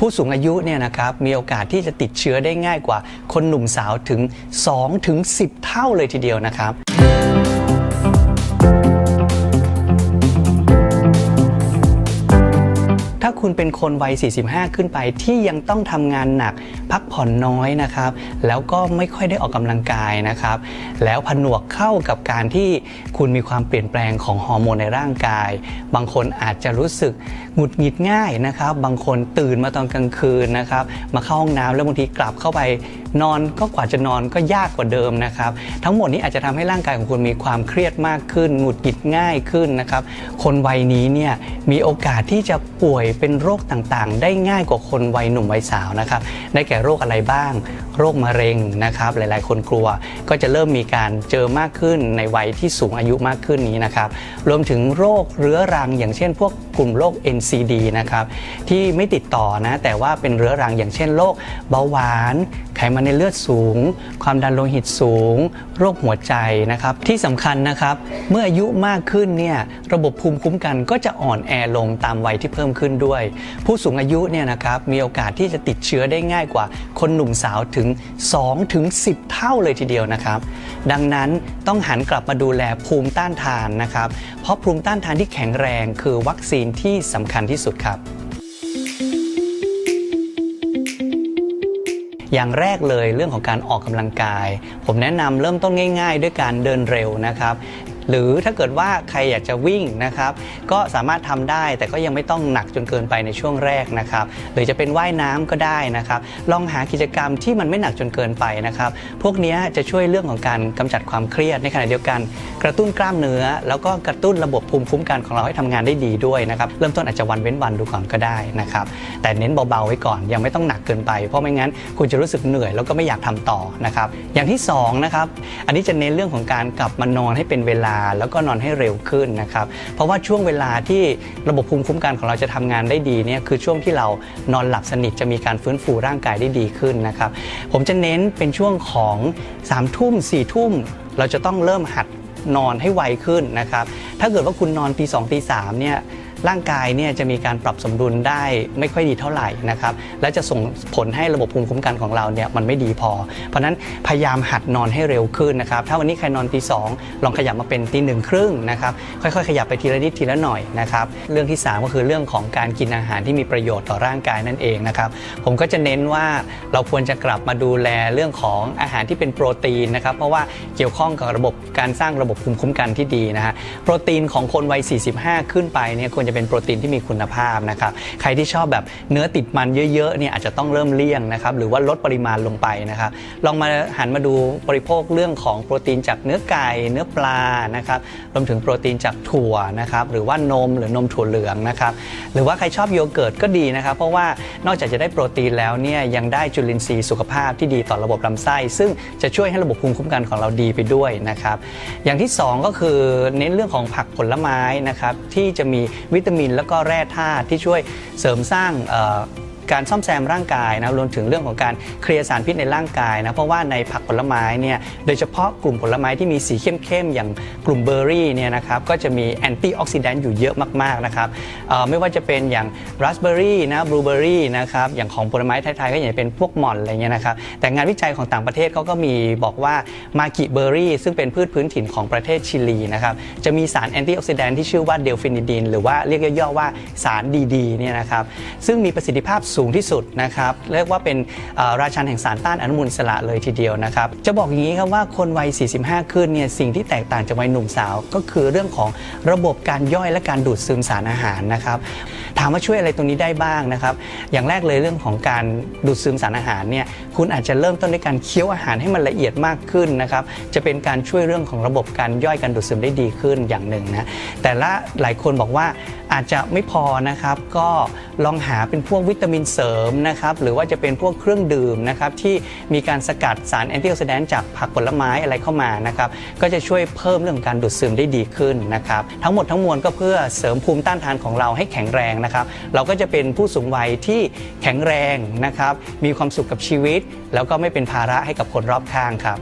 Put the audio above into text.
ผู้สูงอายุเนี่ยนะครับมีโอกาสที่จะติดเชื้อได้ง่ายกว่าคนหนุ่มสาวถึง2ถึง10 เท่าเลยทีเดียวนะครับ คุณเป็นคนวัย 45 ขึ้นไปที่ยังต้องทำงานหนัก พักผ่อนน้อยนะครับ แล้วก็ไม่ค่อยได้ออกกำลังกายนะครับ แล้วผนวกเข้ากับการที่คุณมีความเปลี่ยนแปลงของฮอร์โมนในร่างกาย บางคนอาจจะรู้สึกหงุดหงิดง่ายนะครับ บางคนตื่นมาตอนกลางคืนนะครับ มาเข้าห้องน้ำแล้วบางทีกลับเข้าไปนอนก็กว่าจะนอนก็ยากกว่าเดิมนะครับ ทั้งหมดนี้อาจจะทำให้ร่างกายของคุณมีความเครียดมากขึ้นหงุดหงิดง่ายขึ้นนะครับ คนวัยนี้เนี่ยมีโอกาสที่จะป่วยเป็นโรคต่างๆ ได้ง่ายกว่าคนวัยหนุ่มวัยสาวนะครับ ได้แก่โรคอะไรบ้าง โรคมะเร็งนะครับ หลายๆ คนกลัว ก็จะเริ่มมีการเจอมากขึ้นในวัยที่สูงอายุมากขึ้นนี้นะครับ รวมถึงโรคเรื้อรัง อย่างเช่น พวกกลุ่มโรค NCD นะครับ ที่ไม่ติดต่อนะ แต่ว่าเป็นเรื้อรังอย่างเช่นโรคเบาหวาน มันในเลือดสูง ความดันโลหิตสูง โรคหัวใจนะครับ ที่สำคัญนะครับ เมื่ออายุมากขึ้นเนี่ยระบบภูมิคุ้มกันก็จะอ่อนแอลงตามวัยที่เพิ่มขึ้นด้วย ผู้สูงอายุเนี่ยนะครับมีโอกาสที่จะติดเชื้อได้ง่ายกว่า คนหนุ่มสาวถึง2ถึง10 เท่าเลยทีเดียวนะครับ ดังนั้นต้องหันกลับมาดูแลภูมิต้านทานนะครับ เพราะภูมิต้านทานที่แข็งแรงคือวัคซีนที่สำคัญที่สุดครับ อย่างแรกเลยเรื่องของการออกกำลังกาย ผมแนะนำเริ่มต้นง่าย ๆ ด้วยการเดินเร็วนะครับ หรือถ้าเกิดว่าใครอยากจะวิ่งนะครับ ก็สามารถทำได้แต่ก็ยังไม่ต้องหนักจนเกินไปในช่วงแรกนะครับหรือจะเป็นว่ายน้ำก็ได้นะครับ ลองหากิจกรรมที่มันไม่หนักจนเกินไปนะครับ พวกนี้จะช่วยเรื่องของการกำจัดความเครียดในขณะเดียวกัน กระตุ้นกล้ามเนื้อ แล้วก็กระตุ้นระบบภูมิคุ้มกันของเราให้ทำงานได้ดีด้วยนะครับเริ่มต้นอาจจะวันเว้นวันดูก่อนก็ได้นะครับแต่เน้นเบาๆไว้ก่อนยังไม่ต้องหนักเกินไป เพราะไม่งั้นคุณจะรู้สึกเหนื่อยแล้วก็ไม่อยากทำต่อนะครับอย่างที่สองนะครับอันนี้จะเน้นเรื่องของการกลับมานอนให้เป็นเวลาแล้วก็นอนให้เร็วขึ้นนะครับเพราะว่าช่วงเวลาที่ระบบภูมิคุ้มกันของเราจะทำงานได้ดีเนี่ยคือช่วงที่เรานอนหลับสนิทจะมีการฟื้นฟูร่างกายได้ดีขึ้นนะครับผมจะเน้นเป็นช่วงของ3ามทุ่มสี่ทุ่มเราจะต้องเริ่มหัดนอนให้ไวขึ้นนะครับถ้าเกิดว่าคุณนอนตีสองตีสามเนี่ย ร่างกายเนี่ยจะมีการปรับสมดุลได้ไม่ค่อยดีเท่าไหร่นะครับและจะส่งผลให้ระบบภูมิคุ้มกันของเราเนี่ยมันไม่ดีพอ เพราะนั้นพยายามหัดนอนให้เร็วขึ้นนะครับถ้าวันนี้ใครนอนตีสองลองขยับมาเป็นตีหนึ่งครึ่งนะครับค่อยๆ ขยับไปทีละนิดทีละหน่อยนะครับเรื่องที่สามก็คือเรื่องของการกินอาหารที่มีประโยชน์ต่อร่างกายนั่นเองนะครับผมก็จะเน้นว่าเราควรจะกลับมาดูแลเรื่องของอาหารที่เป็นโปรตีนนะครับเพราะว่าเกี่ยวข้องกับระบบการสร้างระบบภูมิคุ้มกันที่ดีนะฮะโปรตีนของคนวัย 45 ขึ้นไปเนี่ยควรจะเป็นโปรตีนที่มีคุณภาพนะครับ ใครที่ชอบแบบเนื้อติดมันเยอะๆเนี่ยอาจจะต้องเริ่มเลี่ยงนะครับหรือว่าลดปริมาณลงไปนะครับ ลองมาหันมาดูบริโภคเรื่องของโปรตีนจากเนื้อไก่เนื้อปลานะครับรวมถึงโปรตีนจากถั่วนะครับหรือว่านมหรือนมถั่วเหลืองนะครับหรือว่าใครชอบโยเกิร์ตก็ดีนะครับ เพราะว่านอกจากจะได้โปรตีนแล้วเนี่ยยังได้จุลินทรีย์สุขภาพที่ดีต่อระบบลำไส้ ซึ่งจะช่วยให้ระบบภูมิคุ้มกันของเราดีไปด้วยนะครับ อย่างที่สองก็คือเน้นเรื่องของผักผลไม้นะครับที่จะมีวิตามิน แล้วก็แร่ธาตุที่ช่วยเสริมสร้าง การซ่อมแซมร่างกายนะรวมถึงเรื่องของการเคลียร์สารพิษในร่างกายนะเพราะว่าในผักผลไม้เนี่ยโดยเฉพาะกลุ่มผลไม้ที่มีสีเข้มๆอย่างกลุ่มเบอร์รี่เนี่ยนะครับก็จะมีแอนตี้ออกซิแดนต์อยู่เยอะมากๆนะครับไม่ว่าจะเป็นอย่างราสเบอร์รี่นะบลูเบอร์รี่นะครับอย่างของผลไม้ไทยๆก็อย่างเป็นพวกหม่อนอะไรเงี้ยนะครับแต่งานวิจัยของต่างประเทศเขาก็มีบอกว่ามากิเบอร์รี่ซึ่งเป็นพืชพื้นถิ่นของประเทศชิลีนะครับจะมีสารแอนตี้ออกซิแดนต์ที่ชื่อว่าเดลฟินิดินหรือว่าเรียกย่อๆว่าสารดีๆเนี่ยนะครับซึ่งมีประสิทธิภาพสูงที่สุดนะครับเรียกว่าเป็นราชันแห่งสารต้านอนุมูลอิสระเลยทีเดียวนะครับ จะบอกอย่างนี้ครับว่าคนวัย 45 ขึ้นเนี่ยสิ่งที่แตกต่างจากวัยหนุ่มสาว ก็คือเรื่องของระบบการย่อยและการดูดซึมสารอาหารนะครับถามว่าช่วยอะไรตรงนี้ได้บ้างนะครับ อย่างแรกเลยเรื่องของการดูดซึมสารอาหารเนี่ยคุณอาจจะเริ่มต้นด้วยการเคี้ยวอาหารให้มันละเอียดมากขึ้นนะครับจะเป็นการช่วยเรื่องของระบบการย่อยการดูดซึมได้ดีขึ้นอย่างหนึ่งนะแต่ละหลายคนบอกว่าอาจจะไม่พอนะครับก็ลองหาเป็นพวกวิตามินเสริมนะครับหรือว่าจะเป็นพวกเครื่องดื่มนะครับที่มีการสกัดสารแอนตี้ออกซิแดนต์จากผักผลไม้อะไรเข้ามานะครับก็จะช่วยเพิ่มเรื่องการดูดซึมได้ดีขึ้นนะครับทั้งหมดทั้งมวลก็เพื่อเสริมภูมิต้านทานของเราให้แข็งแรงนะครับเราก็จะเป็นผู้สูงวัยที่แข็งแรงนะครับมีความสุขกับชีวิต แล้วก็ไม่เป็นภาระให้กับคนรอบข้างครับ